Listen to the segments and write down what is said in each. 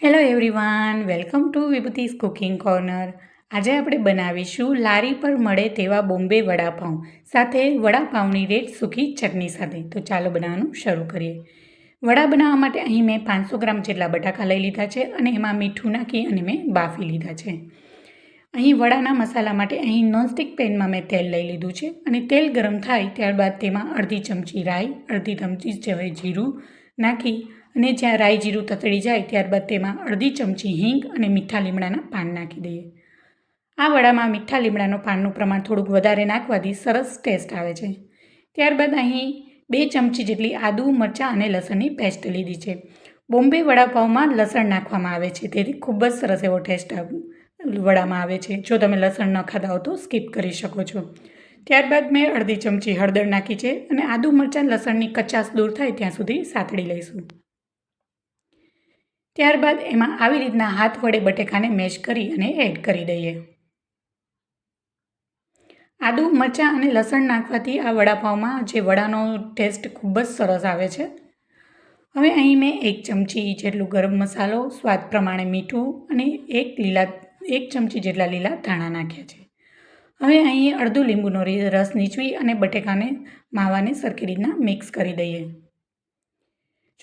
Hello everyone welcome to Vibhuti's cooking corner આજે આપણે બનાવીશું લારી પર મળે તેવા બોમ્બે વડાપાઉં, સાથે વડાપાઉંની રેડ સૂકી ચટણી સાથે. તો ચાલો બનાવવાનું શરૂ કરીએ. વડા બનાવવા માટે અહીં મેં પાંચસો ગ્રામ જેટલા બટાકા લઈ લીધા છે અને એમાં મીઠું નાખી અને મેં બાફી લીધા છે. અહીં વડાના મસાલા માટે અહીં નોનસ્ટિક પેનમાં મેં તેલ લઈ લીધું છે અને તેલ ગરમ થાય ત્યારબાદ તેમાં અડધી ચમચી રાઈ, અડધી ચમચી જીરું નાખી અને જ્યાં રાઈ જીરું તતડી જાય ત્યારબાદ તેમાં અડધી ચમચી હિંગ અને મીઠા લીમડાના પાન નાખી દઈએ. આ વડામાં મીઠા લીમડાનું પાનનું પ્રમાણ થોડુંક વધારે નાખવાથી સરસ ટેસ્ટ આવે છે. ત્યારબાદ અહીં બે ચમચી જેટલી આદુ, મરચાં અને લસણની પેસ્ટ લીધી છે. બોમ્બે વડાપાઉંમાં લસણ નાખવામાં આવે છે, તેથી ખૂબ જ સરસ એવો ટેસ્ટ વડામાં આવે છે. જો તમે લસણ ન ખાતા હો તો સ્કીપ કરી શકો છો. ત્યારબાદ મેં અડધી ચમચી હળદર નાખી છે અને આદુ, મરચાં, લસણની કચાશ દૂર થાય ત્યાં સુધી સાતડી લઈશું. ત્યારબાદ એમાં આવી રીતના હાથ વડે બટેકાને મેશ કરી અને એડ કરી દઈએ. આદુ, મરચાં અને લસણ નાખવાથી આ વડાપાઉંમાં જે વડાનો ટેસ્ટ ખૂબ જ સરસ આવે છે. હવે અહીં મેં એક ચમચી જેટલું ગરમ મસાલો, સ્વાદ પ્રમાણે મીઠું અને એક લીલા, એક ચમચી જેટલા લીલા ધાણા નાખ્યા છે. હવે અહીં અડધું લીંબુનો રસ નીચવી અને બટેકાને માવાને સરખી રીતના મિક્સ કરી દઈએ.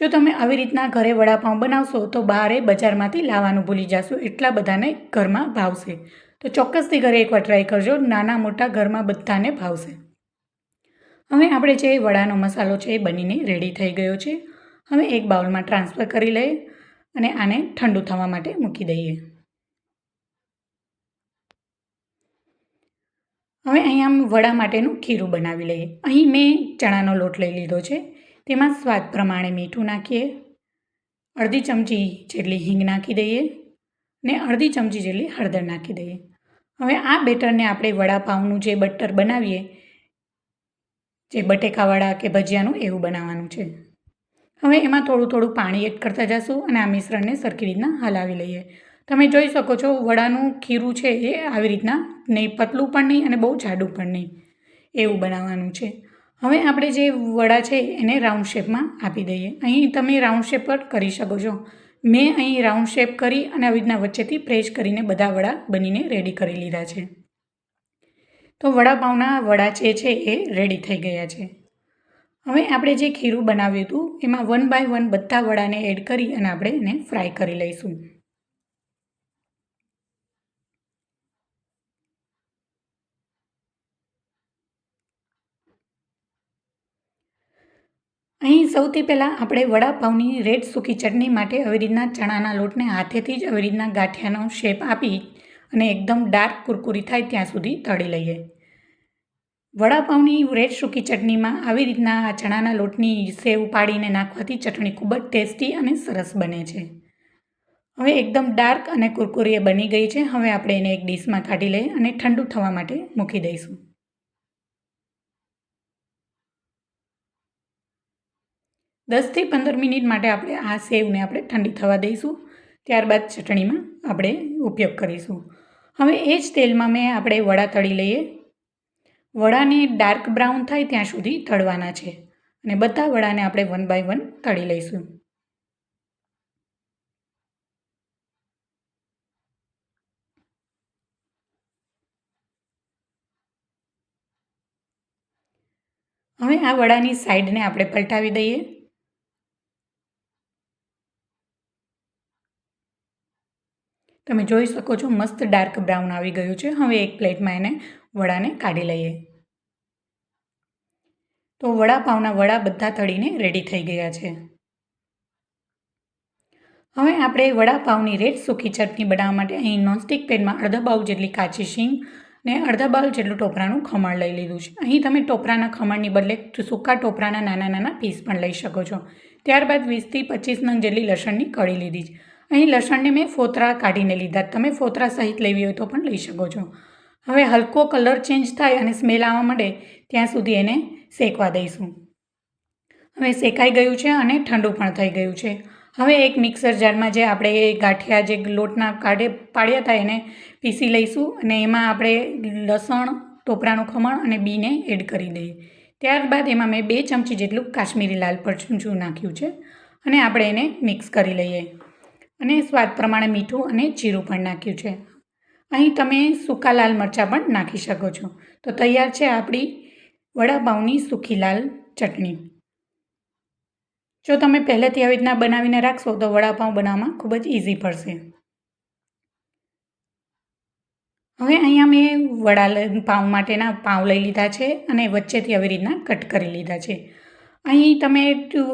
જો તમે આવી રીતના ઘરે વડાપાઉં બનાવશો, તો બહારે બજારમાંથી લાવવાનું ભૂલી જશો. એટલા બધાને ઘરમાં ભાવશે. તો ચોક્કસથી ઘરે એકવાર ટ્રાય કરજો. નાના મોટા ઘરમાં બધાને ભાવશે. હવે આપણે જે વડાનો મસાલો છે એ બનીને રેડી થઈ ગયો છે. હવે એક બાઉલમાં ટ્રાન્સફર કરી લઈએ અને આને ઠંડુ થવા માટે મૂકી દઈએ. હવે અહીંયા વડા માટેનું ખીરું બનાવી લઈએ. અહીં મેં ચણાનો લોટ લઈ લીધો છે. તેમાં સ્વાદ પ્રમાણે મીઠું નાખીએ, અડધી ચમચી જેટલી હિંગ નાખી દઈએ ને અડધી ચમચી જેટલી હળદર નાખી દઈએ. હવે આ બેટરને આપણે વડાપાઉંનું જે બટર બનાવીએ, જે બટેકાવાળા કે ભજીયાનું એવું બનાવવાનું છે. હવે એમાં થોડું થોડું પાણી એડ કરતા જશું અને આ મિશ્રણને સરખી રીતના હલાવી લઈએ. તમે જોઈ શકો છો વડાનું ખીરું છે એ આવી રીતના નહીં, પતલું પણ નહીં અને બહુ જાડું પણ નહીં. એવું બનાવવાનું છે. હવે આપણે જે વડા છે એને રાઉન્ડ શેપમાં આપી દઈએ. અહીં તમે રાઉન્ડ શેપ પર કરી શકો છો. મેં અહીં રાઉન્ડ શેપ કરી અને આવી રીતના વચ્ચેથી પ્રેસ કરીને બધા વડા બનીને રેડી કરી લીધા છે. તો વડાપાઉંના વડા જે છે એ રેડી થઈ ગયા છે. હવે આપણે જે ખીરું બનાવ્યું હતું, એમાં વન બાય વન બધા વડાને એડ કરી અને આપણે એને ફ્રાય કરી લઈશું. અહીં સૌથી પહેલાં આપણે વડાપાઉંની રેડ સૂકી ચટણી માટે આવી રીતના ચણાના લોટને હાથેથી જ આવી રીતના ગાંઠિયાનો શેપ આપી અને એકદમ ડાર્ક કુરકુરી થાય ત્યાં સુધી તળી લઈએ. વડાપાઉની રેડ સૂકી ચટણીમાં આવી રીતના આ ચણાના લોટની સેવ પાડીને નાખવાથી ચટણી ખૂબ જ ટેસ્ટી અને સરસ બને છે. હવે એકદમ ડાર્ક અને કુરકુરી બની ગઈ છે. હવે આપણે એને એક ડીશમાં કાઢી લઈએ અને ઠંડુ થવા માટે મૂકી દઈશું. દસથી પંદર મિનિટ માટે આપણે આ સેવને આપણે ઠંડી થવા દઈશું. ત્યારબાદ ચટણીમાં આપણે ઉપયોગ કરીશું. હવે એ જ તેલમાં મેં આપણે વડા તળી લઈએ. વડાને ડાર્ક બ્રાઉન થાય ત્યાં સુધી તળવાના છે અને બધા વડાને આપણે વન બાય વન તળી લઈશું. હવે આ વડાની સાઈડને આપણે પલટાવી દઈએ. તમે જોઈ શકો છો મસ્ત ડાર્ક બ્રાઉન આવી ગયું છે. હવે એક પ્લેટમાં એને વડાને કાઢી લઈએ. તો વડાપાઉંના વડા બધા તળીને રેડી થઈ ગયા છે. હવે આપણે વડાપાઉંની રેડ સૂકી ચટણી બનાવવા માટે અહીં નોનસ્ટિક પેનમાં અડધા બાઉલ જેટલી કાચી શીંગ ને અડધા બાઉલ જેટલું ટોપરાનું ખમણ લઈ લીધું છે. અહીં તમે ટોપરાના ખમણની બદલે સૂકા ટોપરાના નાના નાના પીસ પણ લઈ શકો છો. ત્યારબાદ વીસથી પચીસ નંગ જેટલી લસણની કળી લીધી છે. અહીં લસણને મેં ફોતરા કાઢીને લીધા. તમે ફોતરા સહિત લેવી હોય તો પણ લઈ શકો છો. હવે હલકો કલર ચેન્જ થાય અને સ્મેલ આવવા માંડે ત્યાં સુધી એને શેકવા દઈશું. હવે શેકાઈ ગયું છે અને ઠંડુ પણ થઈ ગયું છે. હવે એક મિક્સર જારમાં જે આપણે ગાંઠિયા જે લોટના કાઢે પાડ્યા હતા એને પીસી લઈશું અને એમાં આપણે લસણ, ટોપરાનું ખમણ અને બીને એડ કરી દઈએ. ત્યારબાદ એમાં મેં બે ચમચી જેટલું કાશ્મીરી લાલ મરચું નાખ્યું છે અને આપણે એને મિક્સ કરી લઈએ. અને સ્વાદ પ્રમાણે મીઠું અને જીરું પણ નાખ્યું છે. અહીં તમે સૂકા લાલ મરચાં પણ નાખી શકો છો. તો તૈયાર છે આપણી વડાપાઉંની સૂકી લાલ ચટણી. જો તમે પહેલેથી આવી રીતના બનાવીને રાખશો તો વડાપાઉં બનાવવામાં ખૂબ જ ઇઝી પડશે. હવે અહીંયા મેં વડા પાઉં માટેના પાઉં લઈ લીધા છે અને વચ્ચેથી આવી રીતના કટ કરી લીધા છે. અહીં તમે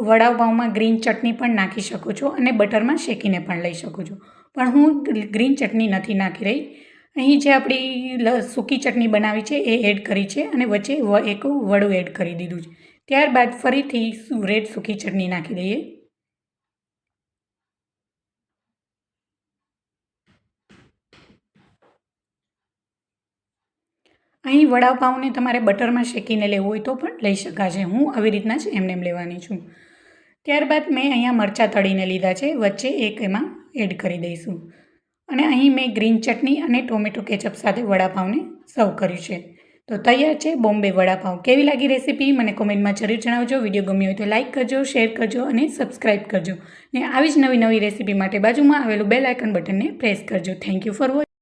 વડાપાઉંમાં ગ્રીન ચટણી પણ નાખી શકો છો અને બટરમાં શેકીને પણ લઈ શકો છો. પણ હું ગ્રીન ચટણી નથી નાખી રહી. અહીં જે આપણી સૂકી ચટણી બનાવી છે એ એડ કરી છે અને વચ્ચે એક વડું એડ કરી દીધું છે. ત્યારબાદ ફરીથી રેડ સૂકી ચટણી નાખી દઈએ. અહીં વડાપાઉંને તમારે બટરમાં શેકીને લેવું હોય તો પણ લઈ શકાશે. હું આવી રીતના જ એમને એમ લેવાની છું. ત્યારબાદ મેં અહીંયા મરચાં તળીને લીધા છે. વચ્ચે એક એમાં એડ કરી દઈશું. અને અહીં મેં ગ્રીન ચટણી અને ટોમેટો કેચઅપ સાથે વડાપાઉંને સર્વ કર્યું છે. તો તૈયાર છે બોમ્બે વડાપાઉં કેવી લાગી રેસીપી? મને કોમેન્ટમાં જરૂર જણાવજો. વીડિયો ગમ્યો હોય તો લાઇક કરજો, શેર કરજો અને સબસ્ક્રાઇબ કરજો. ને આવી જ નવી નવી રેસીપી માટે બાજુમાં આવેલું બેલ આઇકન બટનને પ્રેસ કરજો. Thank you for watching